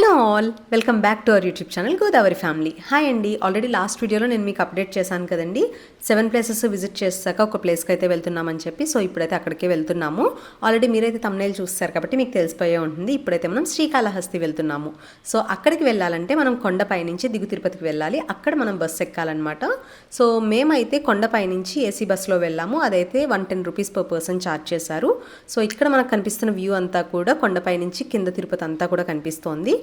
Hello all welcome back to our YouTube channel Godavari family. Hi అండి already last వీడియోలో నేను మీకు update చేశాను కదండి. సెవెన్ ప్లేసెస్ విజిట్ చేశాక ఒక ప్లేస్కి అయితే వెళ్తున్నామని చెప్పి సో ఇప్పుడైతే అక్కడికే వెళ్తున్నాము. ఆల్రెడీ మీరైతే తమ్నేల్ చూస్తారు కాబట్టి మీకు తెలిసిపోయే ఉంటుంది. ఇప్పుడైతే మనం శ్రీకాళహస్తి వెళ్తున్నాము. సో అక్కడికి వెళ్ళాలంటే మనం కొండపై నుంచి దిగు తిరుపతికి వెళ్ళాలి. అక్కడ మనం బస్సు ఎక్కాలన్నమాట. సో మేమైతే కొండపై నుంచి ఏసీ బస్సులో వెళ్ళాము. అదైతే one ten rupees per person charge చేశారు. సో ఇక్కడ మనకు కనిపిస్తున్న వ్యూ అంతా కూడా కొండపై నుంచి కింద తిరుపతి అంతా కూడా కనిపిస్తోంది.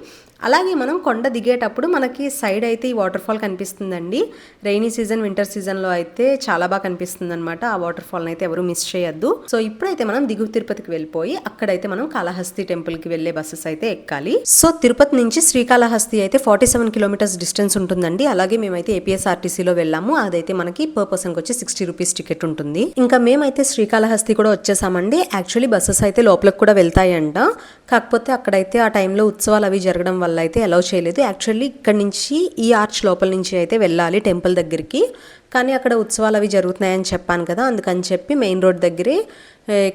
అలాగే మనం కొండ దిగేటప్పుడు మనకి సైడ్ అయితే ఈ వాటర్ ఫాల్ కనిపిస్తుందండి. రైనీ సీజన్ వింటర్ సీజన్లో అయితే అయితే చాలా బాగా కనిపిస్తుంది అనమాట ఆ వాటర్ ఫాల్ని అయితే ఎవరు మిస్ చేయొద్దు. సో ఇప్పుడైతే మనం దిగువ తిరుపతికి వెళ్ళిపోయి అక్కడైతే మనం కాళహస్తి టెంపుల్కి వెళ్ళే బస్సెస్ అయితే ఎక్కాలి. సో తిరుపతి నుంచి శ్రీకాళహస్తి అయితే ఫార్టీ సెవెన్ కిలోమీటర్స్ డిస్టెన్స్ ఉంటుందండి. అలాగే మేమైతే ఏపీఎస్ఆర్టీసీలో వెళ్ళాము. అదైతే మనకి పర్ పర్సన్కి వచ్చి సిక్స్టీ రూపీస్ టికెట్ ఉంటుంది. ఇంకా మేమైతే శ్రీకాళహస్తి కూడా వచ్చేసామండి. యాక్చువల్లీ బస్సెస్ అయితే లోపలికి కూడా వెళ్తాయంట. కాకపోతే అక్కడైతే ఆ టైంలో ఉత్సవాలు అవి జరగడం వల్ల అయితే అలౌ చేయలేదు. యాక్చువల్లీ ఇక్కడ నుంచి ఈ ఆర్చ్ లోపల నుంచి అయితే వెళ్ళాలి టెంపుల్ దగ్గరికి. కానీ అక్కడ ఉత్సవాలు అవి జరుగుతున్నాయని చెప్పాను కదా అందుకని చెప్పి మెయిన్ రోడ్ దగ్గరే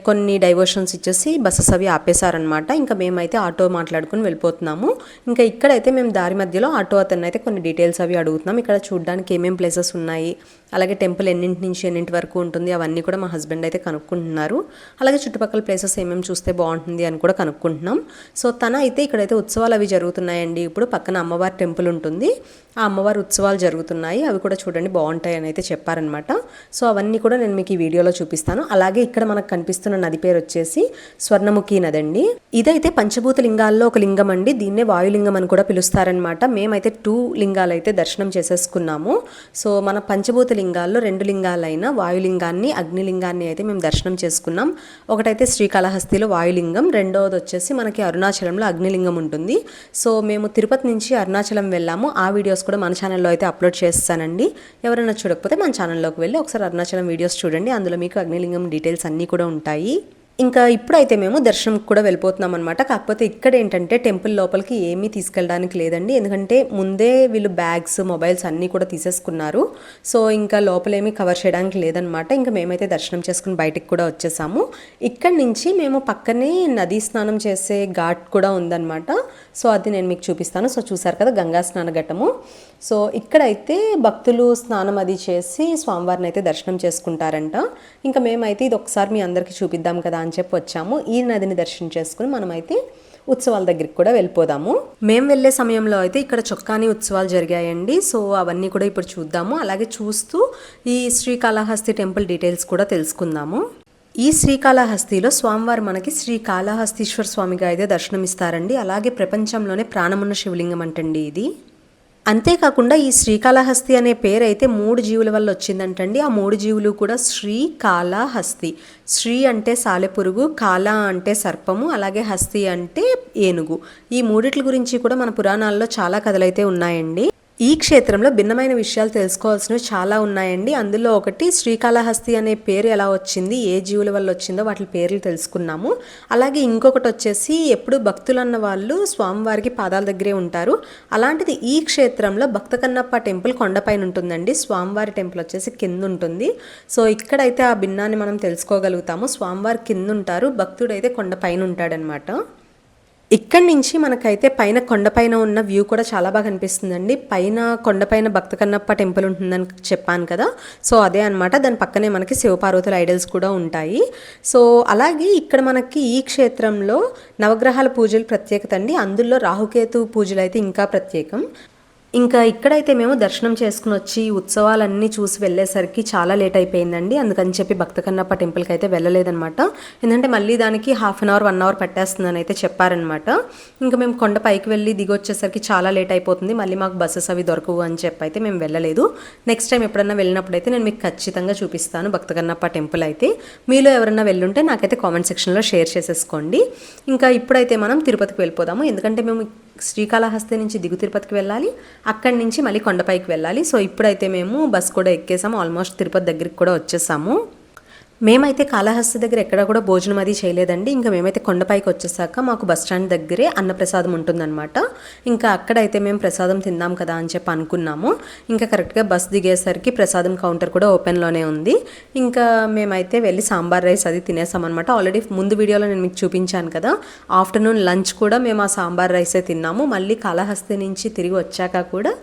కొన్ని డైవర్షన్స్ ఇచ్చేసి బస్సెస్ అవి ఆపేశారనమాట ఇంకా మేమైతే ఆటో మాట్లాడుకుని వెళ్ళిపోతున్నాము. ఇంకా ఇక్కడైతే మేము దారి మధ్యలో ఆటో అతను అయితే కొన్ని డీటెయిల్స్ అవి అడుగుతున్నాం. ఇక్కడ చూడడానికి ఏమేమి ప్లేసెస్ ఉన్నాయి అలాగే టెంపుల్ ఎన్నింటి నుంచి ఎన్నింటి వరకు ఉంటుంది అవన్నీ కూడా మా హస్బెండ్ అయితే కనుక్కుంటున్నారు. అలాగే చుట్టుపక్కల ప్లేసెస్ ఏమేమి చూస్తే బాగుంటుంది అని కూడా కనుక్కుంటున్నాం. సో తన అయితే ఇక్కడైతే ఉత్సవాలు అవి జరుగుతున్నాయండి. ఇప్పుడు పక్కన అమ్మవారి టెంపుల్ ఉంటుంది. ఆ అమ్మవారి ఉత్సవాలు జరుగుతున్నాయి. అవి కూడా చూడండి బాగుంటాయి అని అయితే చెప్పారనమాట సో అవన్నీ కూడా నేను మీకు ఈ వీడియోలో చూపిస్తాను. అలాగే ఇక్కడ మనకు కనిపిస్తున్న నది పేరు వచ్చేసి స్వర్ణముఖి నది అండి ఇదైతే పంచభూత లింగాల్లో ఒక లింగం అండి. దీన్నే వాయులింగం అని కూడా పిలుస్తారనమాట మేమైతే టూ లింగాలు అయితే దర్శనం చేసేసుకున్నాము. సో మన పంచభూత లింగాల్లో రెండు లింగాలైన వాయులింగాన్ని అగ్నిలింగాన్ని అయితే మేము దర్శనం చేసుకున్నాం. ఒకటైతే శ్రీకాళహస్తిలో వాయులింగం. రెండవది వచ్చేసి మనకి అరుణాచలంలో అగ్నిలింగం ఉంటుంది. సో మేము తిరుపతి నుంచి అరుణాచలం వెళ్ళాము. ఆ వీడియోస్ కూడా మన ఛానల్లో అయితే అప్లోడ్ చేస్తానండి. ఎవరైనా చూడకపోతే మన ఛానల్లోకి వెళ్ళి ఒకసారి అరుణాచలం వీడియోస్ చూడండి. అందులో మీకు అగ్నిలింగం డీటెయిల్స్ అన్నీ కూడా ఉంటాయి. ఇంకా ఇప్పుడైతే మేము దర్శనంకి కూడా వెళ్ళిపోతున్నాం అనమాట కాకపోతే ఇక్కడ ఏంటంటే టెంపుల్ లోపలికి ఏమీ తీసుకెళ్ళడానికి లేదండి. ఎందుకంటే ముందే వీళ్ళు బ్యాగ్స్ మొబైల్స్ అన్నీ కూడా తీసేసుకున్నారు. సో ఇంకా లోపలేమీ కవర్ చేయడానికి లేదనమాట ఇంకా మేమైతే దర్శనం చేసుకుని బయటికి కూడా వచ్చేసాము. ఇక్కడ నుంచి మేము పక్కనే నదీ స్నానం చేసే ఘాట్ కూడా ఉందన్నమాట. సో అది నేను మీకు చూపిస్తాను. సో చూసారు కదా గంగా స్నాన ఘట్టము సో ఇక్కడైతే భక్తులు స్నానం అది చేసి స్వామివారిని అయితే దర్శనం చేసుకుంటారంట. ఇంకా మేమైతే ఇది ఒకసారి మీ అందరికీ చూపిద్దాం కదా అని చెప్పి వచ్చాము. ఈ నదిని దర్శనం చేసుకుని మనమైతే ఉత్సవాల దగ్గరికి కూడా వెళ్ళిపోదాము. మేము వెళ్ళే సమయంలో అయితే ఇక్కడ చొక్కాని ఉత్సవాలు జరిగాయండి. సో అవన్నీ కూడా ఇప్పుడు చూద్దాము. అలాగే చూస్తూ ఈ శ్రీకాళహస్తి టెంపుల్ డీటెయిల్స్ కూడా తెలుసుకుందాము. ఈ శ్రీకాళహస్తిలో స్వామివారు మనకి శ్రీ కాళహస్తీశ్వర స్వామిగా అయితే దర్శనమిస్తారండి. అలాగే ప్రపంచంలోనే ప్రాణమున్న శివలింగం అంటండి ఇది. అంతేకాకుండా ఈ శ్రీకాళహస్తి అనే పేరైతే మూడు జీవుల వల్ల వచ్చిందంటండి. ఆ మూడు జీవులు కూడా శ్రీ కాళహస్తి శ్రీ అంటే సాలెపురుగు కాళ అంటే సర్పము అలాగే హస్తి అంటే ఏనుగు. ఈ మూడిట్ల గురించి కూడా మన పురాణాల్లో చాలా కథలైతే ఉన్నాయండి. ఈ క్షేత్రంలో భిన్నమైన విషయాలు తెలుసుకోవాల్సినవి చాలా ఉన్నాయండి. అందులో ఒకటి శ్రీకాళహస్తి అనే పేరు ఎలా వచ్చింది ఏ జీవుల వల్ల వచ్చిందో వాటి పేర్లు తెలుసుకున్నాము. అలాగే ఇంకొకటి వచ్చేసి ఎప్పుడు భక్తులు అన్న వాళ్ళు స్వామివారికి పాదాల దగ్గరే ఉంటారు. అలాంటిది ఈ క్షేత్రంలో భక్త కన్నప్ప టెంపుల్ కొండపైన ఉంటుందండి. స్వామివారి టెంపుల్ వచ్చేసి కింద ఉంటుంది సో ఇక్కడైతే ఆ భిన్నాన్ని మనం తెలుసుకోగలుగుతాము. స్వామివారి కింద ఉంటారు భక్తుడైతే కొండపైన ఉంటాడనమాట ఇక్కడి నుంచి మనకైతే పైన కొండపైన ఉన్న వ్యూ కూడా చాలా బాగా కనిపిస్తుందండి పైన కొండపైన భక్త కన్నప్ప టెంపుల్ ఉంటుందని చెప్పాను కదా. సో అదే అన్నమాట. దాని పక్కనే మనకి శివపార్వతుల ఐడల్స్ కూడా ఉంటాయి. సో అలాగే ఇక్కడ మనకి ఈ క్షేత్రంలో నవగ్రహాల పూజలు ప్రత్యేకత అండి. అందులో రాహుకేతు పూజలు అయితే ఇంకా ప్రత్యేకం. ఇంకా ఇక్కడైతే మేము దర్శనం చేసుకుని వచ్చి ఉత్సవాలన్నీ చూసి వెళ్ళేసరికి చాలా లేట్ అయిపోయిందండి. అందుకని చెప్పి భక్త కన్నప్ప టెంపుల్కి అయితే వెళ్ళలేదన్నమాట. ఎందుకంటే మళ్ళీ దానికి half an hour one hour పట్టేస్తుందని అయితే చెప్పారనమాట ఇంకా మేము కొండ పైకి వెళ్ళి దిగి వచ్చేసరికి చాలా లేట్ అయిపోతుంది. మళ్ళీ మాకు బస్సెస్ అవి దొరకవు అని చెప్పి అయితే మేము వెళ్ళలేదు. నెక్స్ట్ టైం ఎప్పుడన్నా వెళ్ళినప్పుడు అయితే నేను మీకు ఖచ్చితంగా చూపిస్తాను భక్త కన్నప్ప టెంపుల్ అయితే. మీలో ఎవరన్నా వెళ్ళుంటే నాకైతే కామెంట్ సెక్షన్లో షేర్ చేసేసుకోండి. ఇంకా ఇప్పుడైతే మనం తిరుపతికి వెళ్ళిపోదాము. ఎందుకంటే మేము శ్రీకాళహస్తి నుంచి దిగు తిరుపతికి వెళ్ళాలి అక్కడి నుంచి మళ్ళీ కొండపైకి వెళ్ళాలి. సో ఇప్పుడైతే మేము బస్ కూడా ఎక్కేసాము. ఆల్మోస్ట్ తిరుపతి దగ్గరికి కూడా వచ్చేసాము. మేమైతే కాళహస్తి దగ్గర ఎక్కడ కూడా భోజనం అది చేయలేదండి. ఇంకా మేమైతే కొండపైకి వచ్చేసాక మాకు బస్ స్టాండ్ దగ్గరే అన్నప్రసాదం ఉంటుందన్నమాట. ఇంకా అక్కడైతే మేము ప్రసాదం తిందాం కదా అని చెప్పి అనుకున్నాము. ఇంకా కరెక్ట్గా బస్ దిగేసరికి ప్రసాదం కౌంటర్ కూడా ఓపెన్లోనే ఉంది. ఇంకా మేమైతే వెళ్ళి సాంబార్ రైస్ అది తినేసాం అనమాట ఆల్రెడీ ముందు వీడియోలో నేను మీకు చూపించాను కదా ఆఫ్టర్నూన్ లంచ్ కూడా మేము ఆ సాంబార్ రైసే తిన్నాము. మళ్ళీ కాళహస్తి నుంచి తిరిగి వచ్చాక కూడా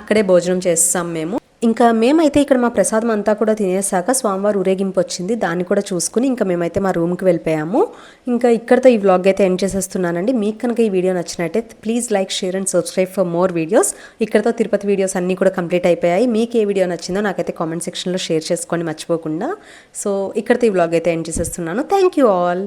అక్కడే భోజనం చేస్తాం మేము. ఇంకా మేమైతే ఇక్కడ మా ప్రసాదం అంతా కూడా తినేసాక స్వామివారి ఊరేగింపు వచ్చింది. దాన్ని కూడా చూసుకుని ఇంకా మేమైతే మా రూమ్కి వెళ్ళిపోయాము. ఇంకా ఇక్కడతో ఈ వ్లాగ్ అయితే ఎండ్ చేసేస్తున్నానండి. మీకు కనుక ఈ వీడియో నచ్చినట్టయితే please like share and subscribe for more videos ఇక్కడతో తిరుపతి వీడియోస్ అన్నీ కూడా కంప్లీట్ అయిపోయాయి. మీకు ఏ వీడియో నచ్చిందో నాకైతే కామెంట్ సెక్షన్లో షేర్ చేసుకోండి మర్చిపోకుండా. సో ఇక్కడతో ఈ వ్లాగ్ అయితే ఎండ్ చేసేస్తున్నాను. Thank you all